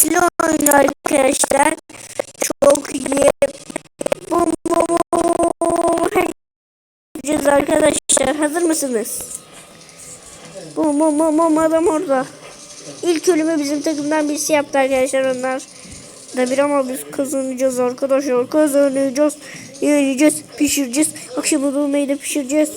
ikili oyun arkadaşlar. Çok iyi. Bum bum bum. Gideceğiz arkadaşlar. Hazır mısınız? Bum bum bum bum adam orada. İlk ölümü bizim takımdan birisi yaptı arkadaşlar onlar. Da bir ama biz kazanacağız arkadaşlar. Kazanacağız. Yeneceğiz. Pişireceğiz. Akşama dolmayı da pişireceğiz.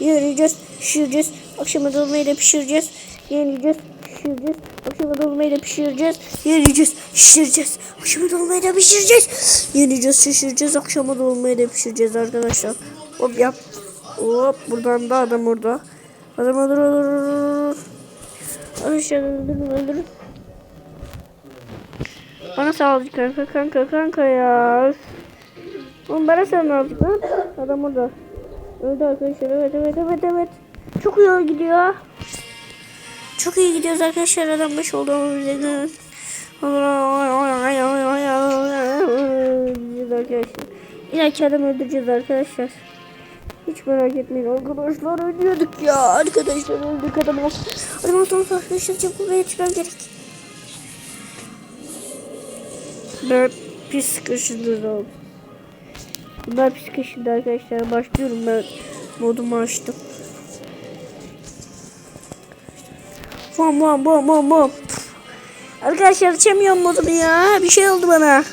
Yeneceğiz. Pişireceğiz. Akşama dolmayı da pişireceğiz. Yeneceğiz. Pişireceğiz. Akşama dolmayı da pişireceğiz. Yeneceğiz. Pişireceğiz. Akşama dolmayı da pişireceğiz. Yeneceğiz. Pişireceğiz. Akşama dolmayı da pişireceğiz arkadaşlar. Hop yap. Hop buradan da adam orada. Adam olur olur olur. Arkadaşlar öldürün öldürün. Bana sağlık kanka kanka kanka ya. Oğlum bana sağlık lan. Adam orada. Öldü arkadaşlar evet evet evet evet. Çok iyi gidiyor. Çok iyi gidiyoruz arkadaşlar adam baş oldu. İlaki adam öldüreceğiz arkadaşlar. Hiç merak etmeyin arkadaşlar ölüyorduk ya. Arkadaşlar öldük adam oldu. Adam oldu arkadaşlar çabuk buraya çıkmam gerek. Ben pis kaşındım. Bunlar pis kaşındı arkadaşlar. Başlıyorum ben. Modumu açtım. Bom bom bom bom bom. Arkadaşlar açamıyorum modumu ya. Bir şey oldu bana.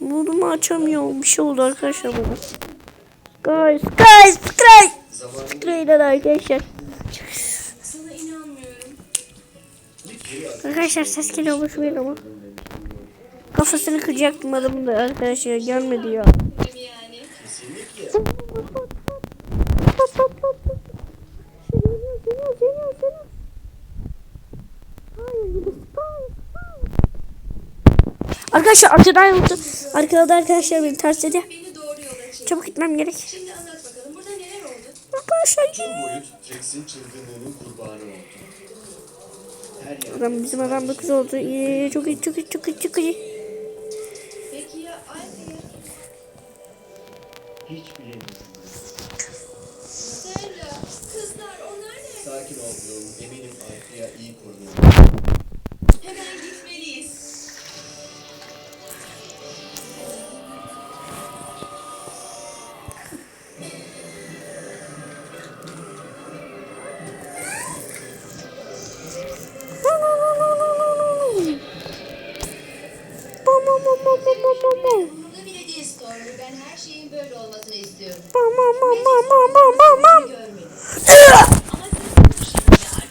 Modumu açamıyorum. Bir şey oldu arkadaşlar bana. Guys, guys, guys. Screen'den arkadaşlar. Sana inanmıyorum. Arkadaşlar ses geliyor boşmayın ama. Kafasını kıracaktım adamın da arkadaşlar gelmedi ya. Yani. Arkadaşlar arkadan yoktu. Arkada arkadaşlar beni ters dedi. Beni doğru yola çek. Çabuk gitmem gerek. Şimdi anlat bakalım burada neler oldu? Arkadaşlar adam bizim adam 9 oldu. İyi, çok iyi çok iyi çok iyi çok iyi. Hiç bilemiyorum. Serra, kızlar onlar ne? Sakin ol. Eminim Alfia iyi korunuyor. Ben her şeyin böyle olmasını istiyorum.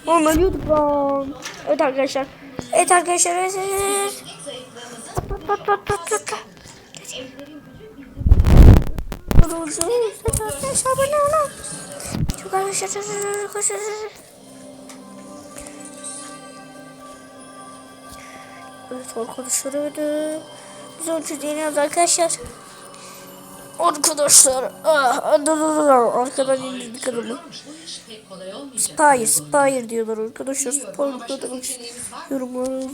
Oğlum ölüyorduk lan. Evet arkadaşlar. Evet arkadaşlar. Evet, evet, evet. Pat pat pat pat pat. gücü Arkadaşlar abone olun. Çok arkadaşlar. arkadaşlar. Evet arkadaşlar öyle. Biz ölçü deniyoruz arkadaşlar. Arkadaşlar. Ah. Arkadan indirdik olmayacak. Spire, Spire diyorlar arkadaşlar. Spire ne demek yorumları.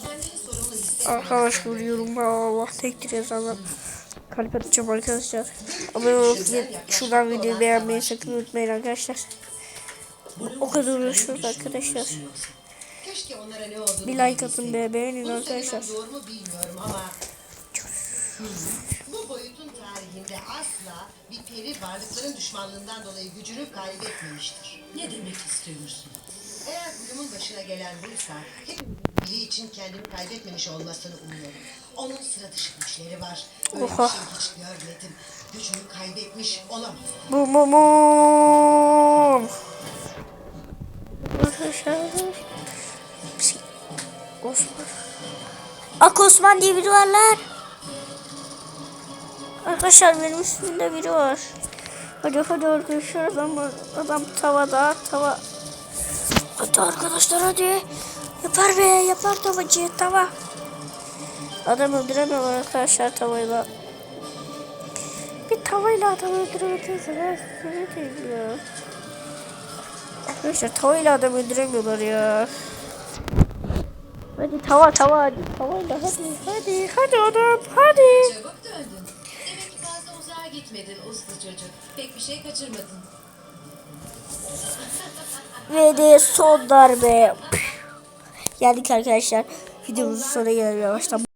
Kendini sorumlu hisset. Arkadaşlar yorum Allah tektir yazanlar. Kalp atacağım arkadaşlar. Abone olup şuradan videoyu beğenmeyi sakın unutmayın arkadaşlar. O kadar uğraşıyoruz arkadaşlar. Bir like atın be beğenin arkadaşlar. Bu boyutun tarihinde asla bir peri varlıkların düşmanlığından dolayı gücünü kaybetmemiştir. Ne demek istiyorsun? Eğer Bloom'un başına gelen buysa hepimizin biri için kendini kaybetmemiş olmasını umuyorum. Onun sıra dışı güçleri var. Öyle bir Oha. şey hiç görmedim. Gücünü kaybetmiş olamaz. Bu bu bu. Arkadaşlar. Osman. Ak Osman diye biri var lan. Arkadaşlar benim üstümde biri var. Hadi hadi arkadaşlar adam, adam tavada tava. Hadi arkadaşlar hadi. Yapar be yapar tavacı tava. Adam öldüremiyorlar arkadaşlar tavayla. Bir tavayla adam öldüremeyiz. Ben size diyeyim ya. Arkadaşlar tavayla adam öldüremiyorlar ya. Hadi tava tava hadi. Tavayla hadi hadi hadi adam hadi. Gitmedin uslu çocuk. Pek bir şey kaçırmadın. Ve de son darbe. geldik arkadaşlar. Videomuzun sonuna gelelim yavaştan.